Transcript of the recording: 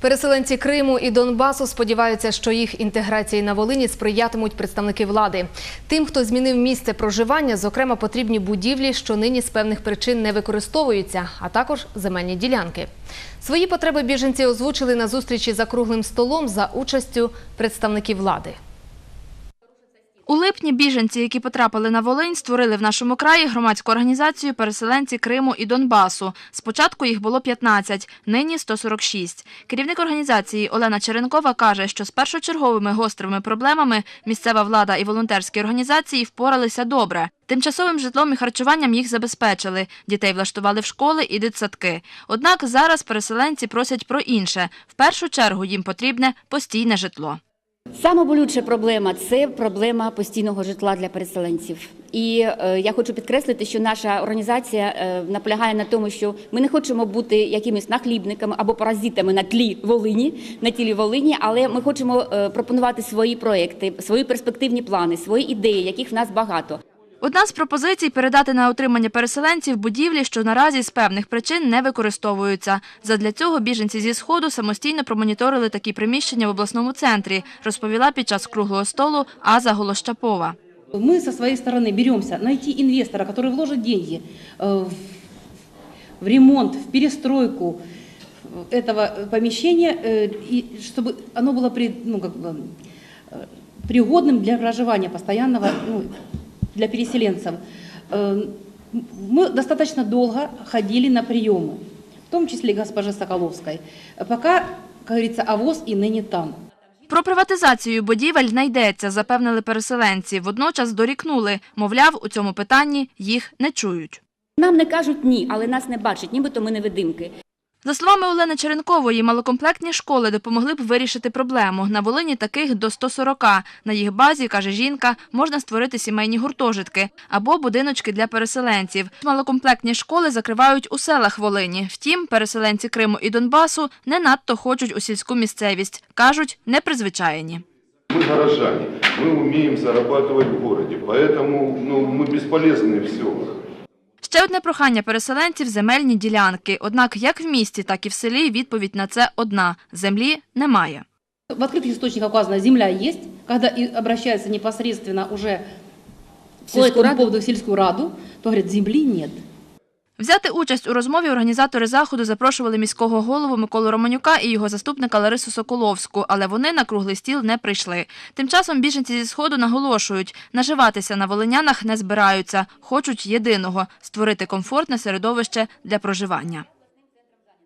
Переселенці Криму і Донбасу сподіваються, що їх інтеграції на Волині сприятимуть представники влади. Тим, хто змінив місце проживання, зокрема потрібні будівлі, що нині з певних причин не використовуються, а також земельні ділянки. Свої потреби біженці озвучили на зустрічі за круглим столом за участю представників влади. У липні біженці, які потрапили на Волинь, створили в нашому краї громадську організацію «Переселенці Криму і Донбасу». Спочатку їх було 15, нині 146. Керівник організації Олена Черенкова каже, що з першочерговими гострими проблемами місцева влада і волонтерські організації впоралися добре. Тимчасовим житлом і харчуванням їх забезпечили. Дітей влаштували в школи і дитсадки. Однак зараз переселенці просять про інше. В першу чергу їм потрібне постійне житло. Сама болюча проблема це проблема постійного житла для переселенців. І е, я хочу підкреслити, що наша організація е, наполягає на тому, що ми не хочемо бути якимись нахлібниками або паразитами на тлі Волині, на тілі Волині, але ми хочемо е, пропонувати свої проекти, свої перспективні плани, свої ідеї, яких в нас багато. Одна з пропозицій – передати на отримання переселенців будівлі, що наразі з певних причин не використовуються. Задля цього біженці зі Сходу самостійно промоніторили такі приміщення в обласному центрі, розповіла під час круглого столу Аза Голощапова. Мы со своей стороны беремся найти инвестора, который вложит деньги э, в- в ремонт, в перестройку этого помещения, э, и чтобы оно было при- ну, как бы, э, пригодным для проживания постоянного ну, для переселенцев. Э, Мы достаточно долго ходили на приемы, в том числе и госпожи Соколовской, пока, как говорится, авоз и ныне там. Про приватизацію будівель не йдеться, запевнили переселенці. Водночас дорікнули, мовляв, у цьому питанні їх не чують. Нам не кажуть ні, але нас не бачать, нібито ми невидимки. За словами Олени Черенкової, малокомплектні школи допомогли б вирішити проблему. На Волині таких до 140. На їх базі, каже жінка, можна створити сімейні гуртожитки або будиночки для переселенців. Малокомплектні школи закривають у селах Волині. Втім, переселенці Криму і Донбасу не надто хочуть у сільську місцевість. Кажуть, не призвичаєні. Мы горожане, мы умеем зарабатывать в городе, поэтому ну, мы бесполезны в селах. Ще одне прохання переселенців – земельні ділянки. Однак як в місті, так і в селі відповідь на це одна – землі немає. В открытых источниках указано, земля есть. Когда и обращаются непосредственно уже в В сельскую раду? поводу в сельскую раду, то говорят, земли нет. Взяти участь у розмові організатори заходу запрошували міського голову Миколу Романюка і його заступника Ларису Соколовську, але вони на круглий стіл не прийшли. Тим часом біженці зі Сходу наголошують, наживатися на волинянах не збираються, хочуть єдиного – створити комфортне середовище для проживання.